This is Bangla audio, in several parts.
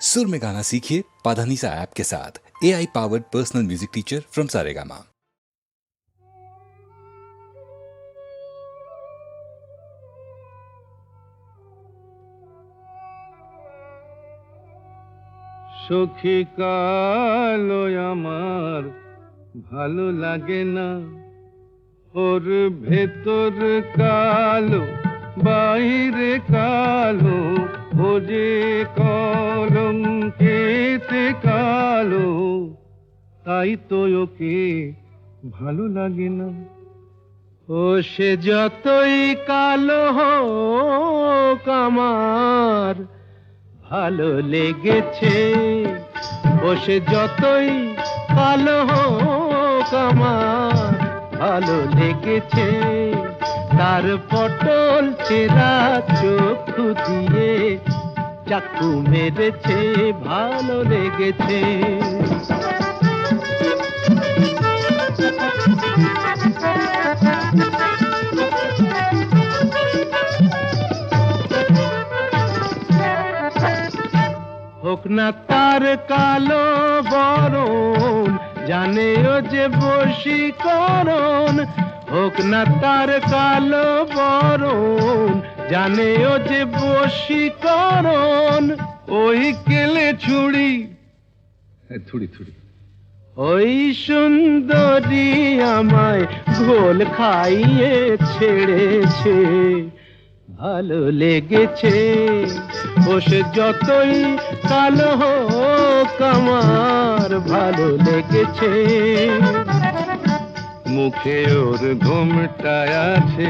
सुर में गाना सीखिए पाधानीसा ऐप के साथ A I powered personal music teacher from Saregama সখী কালো আমার ভালো লাগে না ওর ভেতর কালো বাইরে কালো ও যে কলম কেতে কালো, তাই তো ওকে ভালো লাগে না। ও, সে যতই কালো হোক আমার, ভালো লেগেছে। বসে যতই কালো হোক আমার, ভালো লেগেছে। তার পটল চেরা চক্ষু দিয়ে চাকু মেরেছে, ভালো লেগেছে। হোক না তার কালো বরণ, জানে ও যে বশীকরণ। হোক না তার কালো বরণ জানে ও যে বশীকরণ ওই কেলে ছুড়ি ছুড়ি ছুড়ি ওই সুন্দরী আমায় ঘোল খাইয়ে ছেড়েছে। ভালো লেগেছে বসে যতই কালো হোক আমার ভালো লেগেছে। মুখে ওর ঘুমটা আছে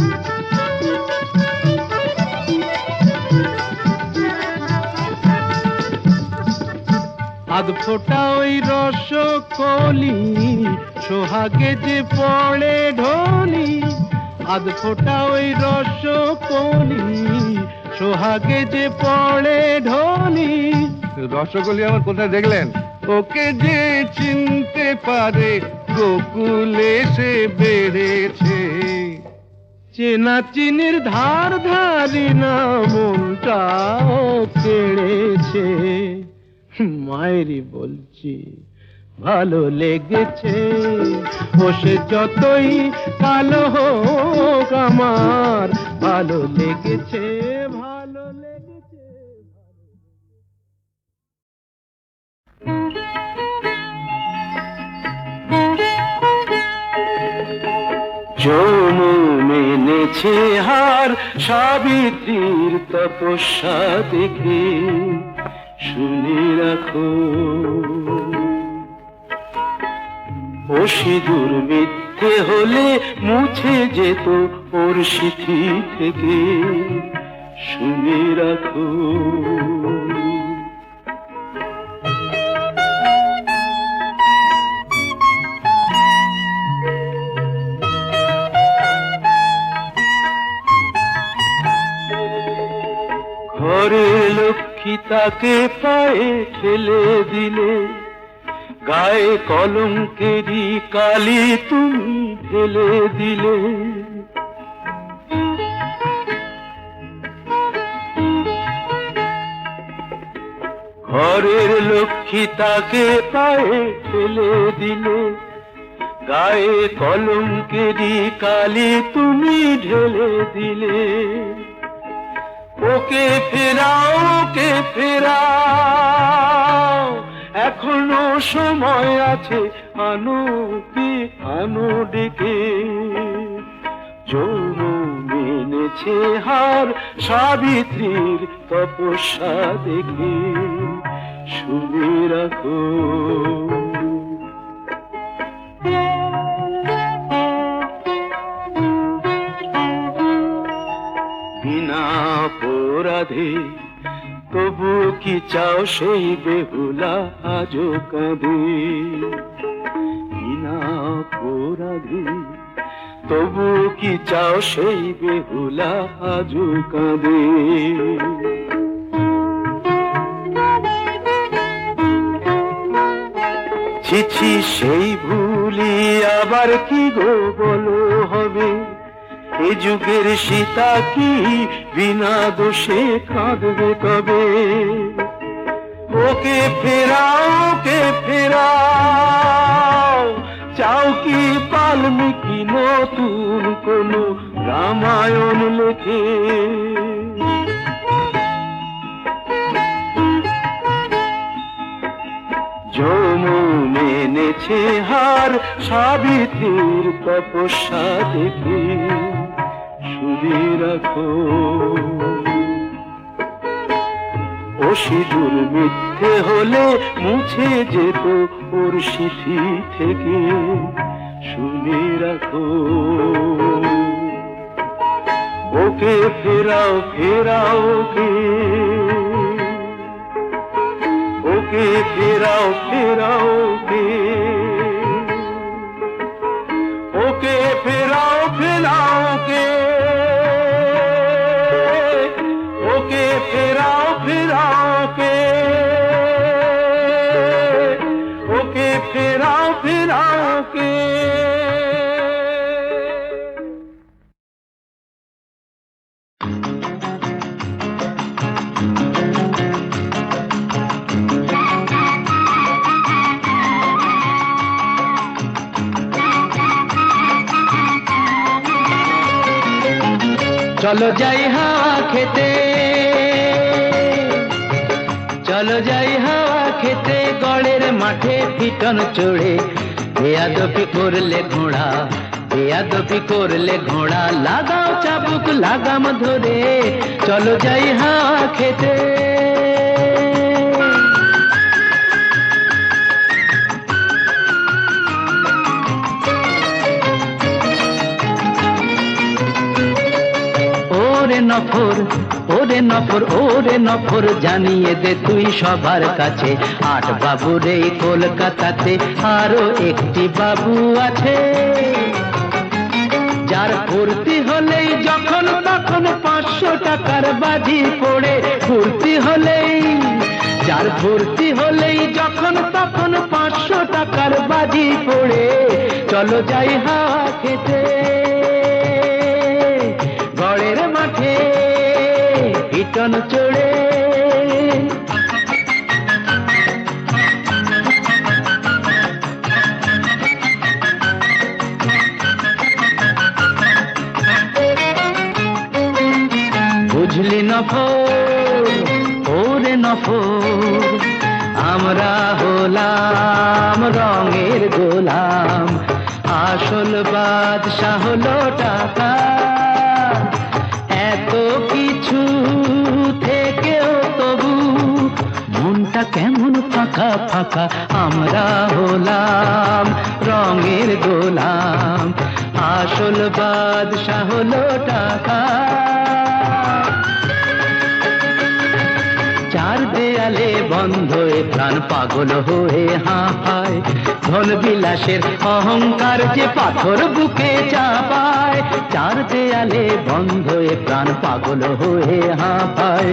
আধ ফোটা ওই রস কলি সোহাগে যে পড়ে ঢলি। আধ ফোটা ওই রস কলি সোহাগে যে পড়ে ঢলি। রসগোল্লা আমার কোথায় দেখলেন? ওকে যে চিনতে পারে গোকুলে সে বেড়েছে। চেনা চিনির ধার ধারি না মনটাও কেড়েছে। মায়েরই বলছি, ভালো লেগেছে। বসে যতই ভালো হোক আমার, ভালো লেগেছে ভালো লেগেছে মেনেছে হার সাবিত্রীর তপস্যা দেখে। শুনে রাখো। ও সিঁদুর মিথ্যে হলে মুছে যেত ওর সিথি থেকে। শুনে রাখো। লক্ষ্মী তাকে পায়ে ঠেলে দিলে। গায়ে কলঙ্কেরই কালি তুমি ঢেলে দিলে। ঘরের লক্ষ্মী তাকে পায়ে ঠেলে দিলে। গায়ে কলঙ্কেরই কালি তুমি ঢেলে দিলে। ওকে ফেরাও ওকে ফেরাও। এখনও সময় আছে আনো কি আনো ডেকে যৌন মেনেছে হার, সাবিত্রীর তপস্যা দেখে। শুনে রাখো। বিনা অপরাধে তবু কি চাও সেই বেহুলা আজও কাঁদে? বিনা অপরাধে তবু কি চাও সেই বেহুলা আজও কাঁদে? ছিছি সেই ভুলি আবার কি গো বলো হবে? এ যুগের সীতা কি? বিনা দোষে কাঁদবে কবে? ওকে ফেরাও ওকে ফেরাও। চাও কি বাল্মীকি নতুন কোন রামায়ণ লেখে? যমুন এনেছে হার, সাবিত্রীর তপস্যা দেখে। শুধু রাখো। ও সিঁদুর মিথ্যে হলে মুছে যেত ওর সিথি থেকে। শুনে রাখো। ওকে ফেরাও ফেরাও ওকে। ওকে ফেরাও ফেরাও ওকে। ওকে ফেরাও ফেরাও ওকে। ওকে ফেরাও ফেরাও ওকে ওকে ফেরাও ফেরাও ওকে চলো যাই হাওয়া খেতে মাঠে পিটন চড়ে বেয়াদপি করলে ঘোড়া বেয়াদপি করলে ঘোড়া। লাগাও চাবুক, লাগাম ধরে, চলো যাই হাওয়া খেতে। ওরে নফর ওরে নফর ওরে নফর জানিয়ে দে তুই সবার কাছে। আট বাবু রে কলকাতাতে আরও একটি বাবু আছে। যার ফুর্তি হলেই যখন তখন পাঁচশো টাকার বাজি পড়ে ফুর্তি হলেই। যার ফুর্তি হলেই যখন তখন পাঁচশো টাকার বাজি পড়ে। চলো যাই হাওয়া খেতে। পিটন চড়ে। বুঝলি নফর ওরে নফর আমরা হলাম রঙের গোলাম ফাঁকা, আমরা হলাম রঙের গোলাম। আসল বাদশাহ হলো টাকা চার দেয়ালে বন্ধ প্রাণ পাগল হয়ে হাঁপায়। ধন বিলাসের অহংকার যে পাথর বুকে চাপায় চার দেয়ালে বন্ধ এ প্রাণ পাগল হয়ে হাঁপায়।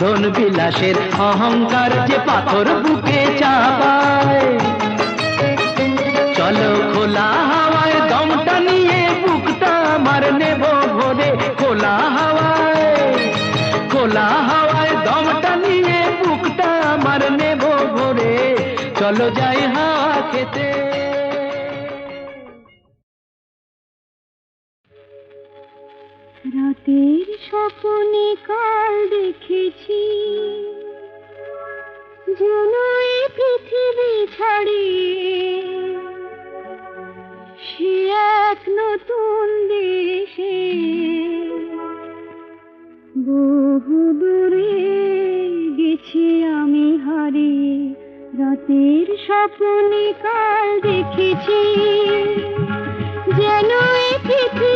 ধন বিলাসের অহংকার যে পাথর বুকে চাপায়। চলো খোলা হাওয়ায় দমটা নিয়ে বুকটা আমার নেব ভরে। খোলা হাওয়ায় খোলা হাওয়ায় দমটা নিয়ে বুকটা আমার নেব ভরে। চলো যাই হাওয়া খেতে। স্বপনে কাল দেখেছি যেন এই পৃথিবী ছাড়িয়ে সে এক নতুন দেশে বহু দূরে গেছি আমি হারিয়ে রাতের স্বপনে কাল দেখেছি যেন এই পৃথিবী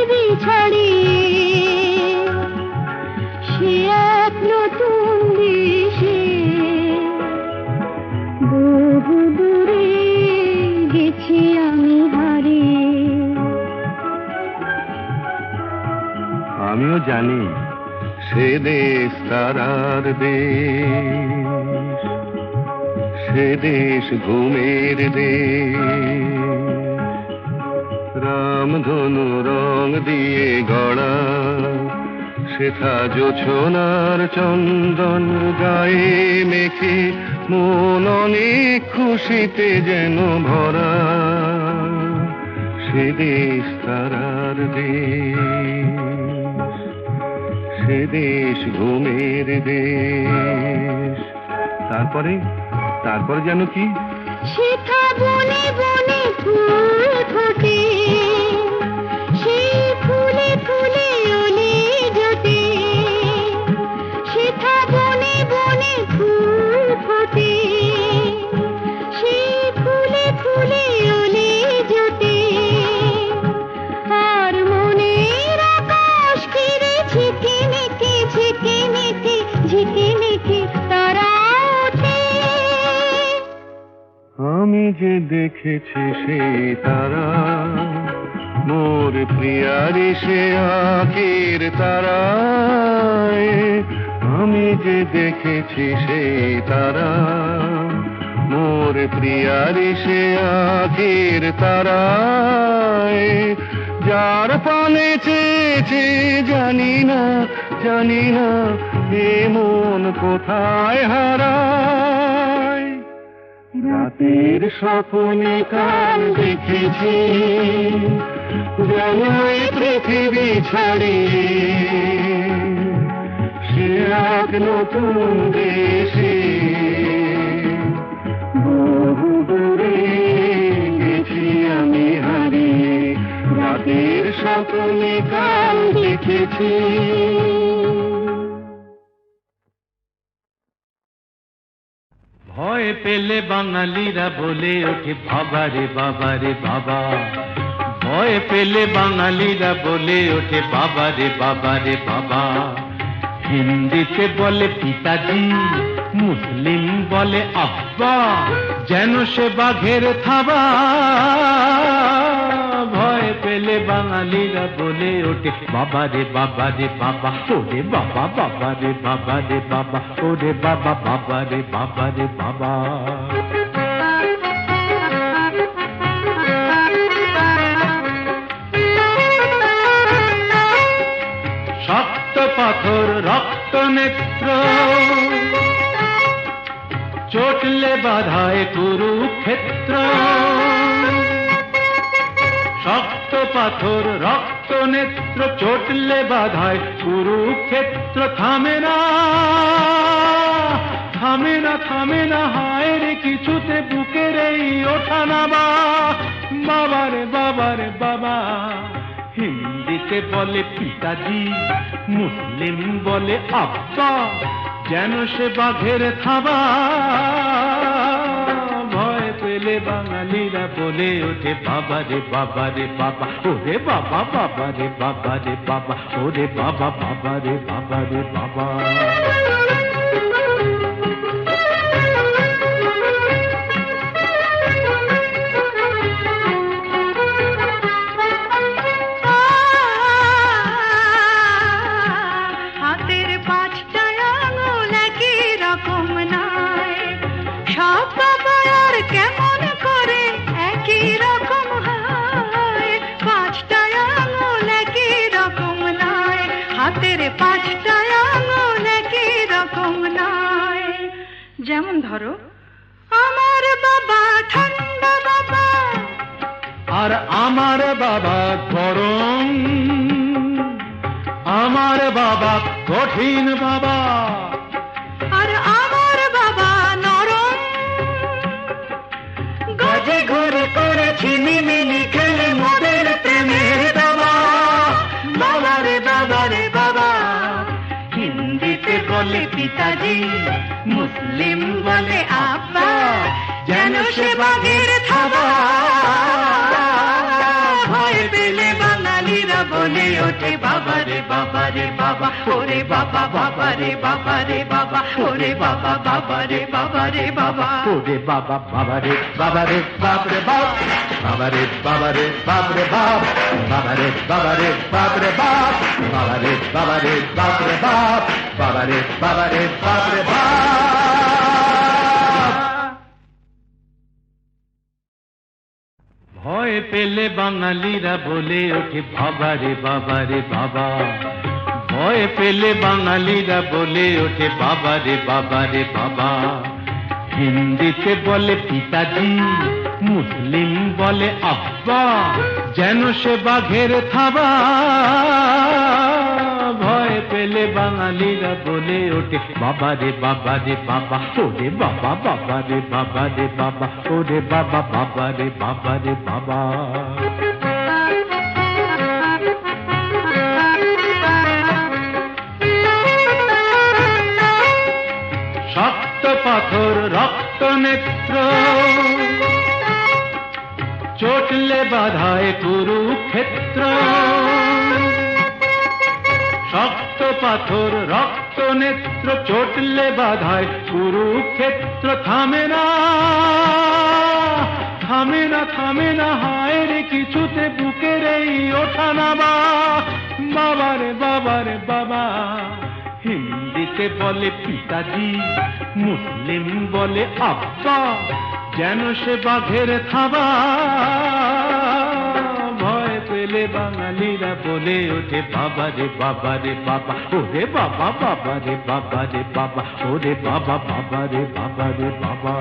আমিও জানি সে দেশ তারার দেশ, সে দেশ ঘুমের দেশ। রামধনু রং দিয়ে গড়া সেথা জোছনার চন্দন গায়ে মেখে, মন অনেক খুশিতে যেন ভরা, সে দেশ তারার দেশ। দেশ ঘুমের দেশ। তারপরে তারপরে যেন কি? সেথা বনে বনে ফুল ফোটে। দেখেছি সেই তারা। মোর প্রিয়ারি সে আখের তারা আমি যে দেখেছি সেই তারা। মোর প্রিয়ারি সে আখের তারা যার পানে চেয়েছে, জানি না জানি না এ মন কোথায় হারায়। রাতের স্বপনে কাল দেখেছি যেন পৃথিবী ছাড়িয়ে সে এক নতুন দেশে বহু দূরে গেছি আমি হারিয়ে। রাতের স্বপ্নে কাল দেখেছি। পেলে বাঙালিরা বলে ওঠে, বাবা রে, বাবা ভয় পেলে বাঙালিরা বলে ওঠে বাবা রে, বাবা। হিন্দিতে বলে পিতাজি, মুসলিম বলে আব্বা। যেন সে বাঘের থাবা। পেলে বাঙালিরা বলে ওঠে, বাবা রে বাবা রে, বাবা, ওরে বাবা বাবা রে বাবা রে, বাবা, ওরে বাবা বাবা রে বাবা রে, বাবা। শক্ত পাথর, রক্ত নেত্র, চটলে বাধায় কুরুক্ষেত্র। পাথর, রক্ত নেত্র চটলে বাধায়, কুরুক্ষেত্র থামে না। থামে না থামে না, হায় রে, কিছুতে বুকের এই ওঠা নামা। বাবা রে বাবা রে বাবা, হিন্দিতে বলে পিতাজি, মুসলিম বলে আব্বা, যেন সে বাঘের থাবা। ভয় পেলে বাঙালিরা বলে ওঠে বাবা রে বাবা রে বাবা ওরে বাবা বাবা রে বাবা রে বাবা ওরে বাবা বাবা রে বাবা রে বাবা হাতের পাঁচটা ধরো। আমার বাবা ঠান্ডা বাবা। আর আমার বাবা গরম। আমার বাবা কঠিন বাবা। আর আমার বাবা নরম। গজে ঘরে করেছি মিমিনি খেলে মোদের প্রেমের বাবা বাবা রে বাবা রে বাবা। হিন্দিতে বলে পিতাজি মুসলিম বলে আব্বা যেন সে বাঘের থাবা ভয় পেলে বাঙালিরা বলে ওঠে বাবা রে বাবা রে বাবা ওরে বাবা বাবা রে বাবা রে বাবা ওরে বাবা বাবা রে বাবা রে বাবা ওরে বাবা বাবা রে বাবা রে বাপ রে বাপ বাবারে বাবারে বাপরে বাপ বাবারে বাবারে বাপরে বাপ বাবারে বাবারে বাপরে বাপ বাবারে বাবারে বাপরে বাপ ভয় পেলে বাঙালিরা বলে ওঠে বাবারে বাবারে বাবা ভয় পেলে বাঙালিরা বলে ওঠে বাবারে বাবারে বাবা। হিন্দিতে বলে পিতাজি, মুসলিম বলে আব্বা, যেন সে বাঘের থাবা। পেলে বাঙালিরা বলে ওঠে, বাবা রে বাবা রে বাবা, ওরে বাবা বাবা রে বাবা রে বাবা, ওরে বাবা বাবা রে বাবা রে বাবা। শক্ত পাথর, রক্ত নেত্র, চটলে বাধায় কুরুক্ষেত্র। শক্ত পাথর, রক্ত নেত্র, চটলে বাধায়, কুরুক্ষেত্র থামে না। থামে না থামে না, হায় রে, কিছুতে বুকের এই ওঠা নামা। বাবারে বাবারে বাবা হিন্দিতে বলে পিতাজি, মুসলিম বলে আব্বা। যেন সে বাঘের পেলে বাঙালিরা বলে ওঠে বাবা রে বাবা রে বাবা ওরে বাবা বাবা রে বাবা রে বাবা ওরে বাবা বাবা রে বাবা রে বাবা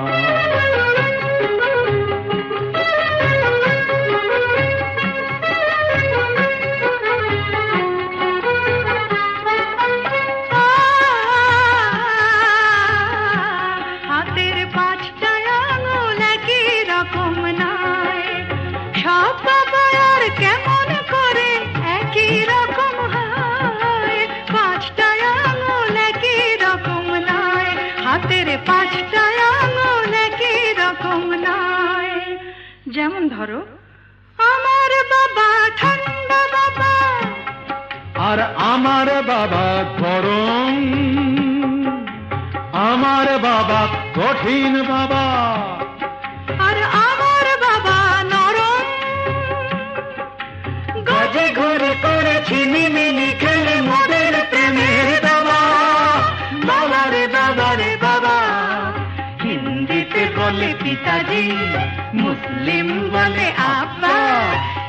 ধরো। আমার বাবা ঠান্ডা বাবা। আর আমার বাবা গরম। আমার বাবা কঠিন বাবা। আর আমার বাবা নরম। গজে ঘরে করেছি মিমিনি খেলে মোদের প্রেমের বাবা বাবা রে বাবা রে বাবা। হিন্দিতে বলে পিতাজি মুসলিম বলে আব্বা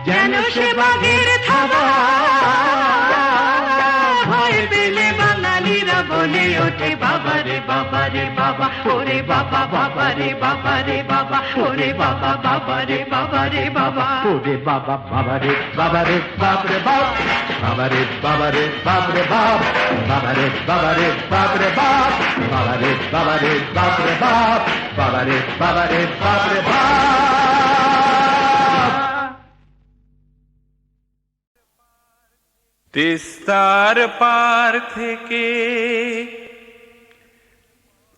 যেন সে বাঘের থাবা ভয় পেলে বাঙালিরা বলে ওঠে বাবা রে বাবা ওরে বাবা বাবা রে বাবা ওরে বাবা বাবা রে বাবা ওরে বাবা বাবা রে বাবা রে বাপ রে বাপ বাবা রে বাবা রে বাপ রে বাপ বাবা রে বাবা রে বাপ রে বাপ বাবা রে বাবা রে বাপ রে বাপ বাবা রে বাবা রে বাপ রে বাপ তিস্তার পার থেকে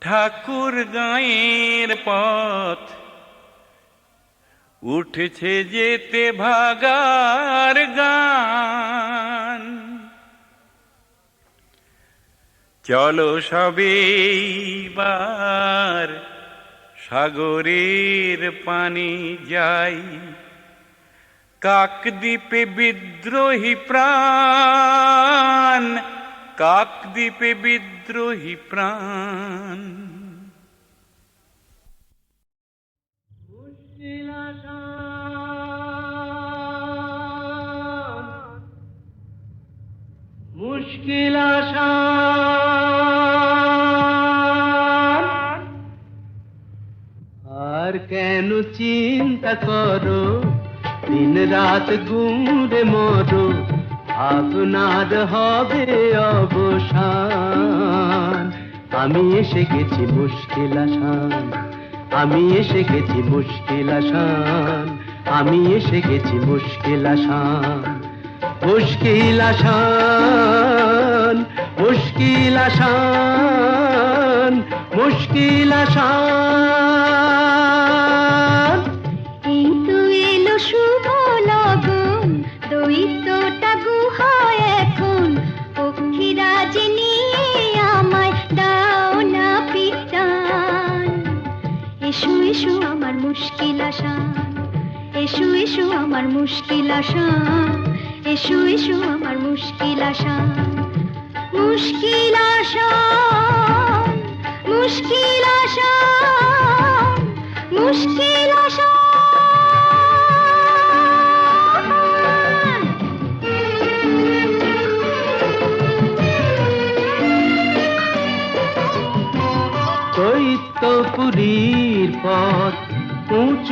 ঠাকুর গাঁয়ের পথ উঠছে যেতে ভাগার গান। চলো সবেবার সাগরের পানি যাই। কাকদ্বীপে বিদ্রোহী প্রাণ কাকদ্বীপে বিদ্রোহী প্রাণ। মুশকিল আর কেন চিন্তা করো? দিন রাত গুমরে মরো আপনার হবে অবসান। আমি এসে গেছি মুশকিল আসান, আমি এসে গেছি মুশকিল আসান, আমি এসে গেছি মুশকিল আসান। মুশকিল আসান মুশকিল আসান মুশকিল আসান। এসো এসো আমার মুশকিল আশা। এসো এসো আমার মুশকিল আশা। মুশকিল আশা মুশকিল আশা মুশকিল আশা। চৈত্যপুরীর পথ উঁচু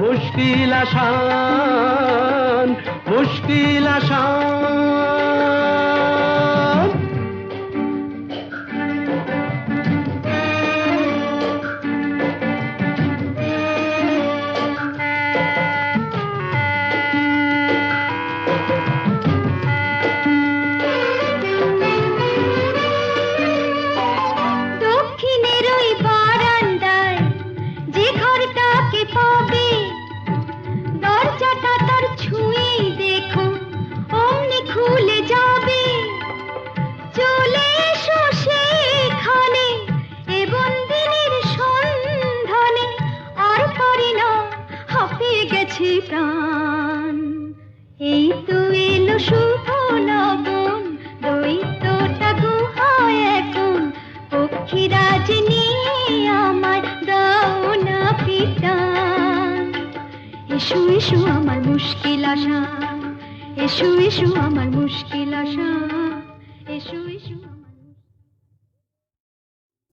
মুশকিল আসান মুশকিল আসান।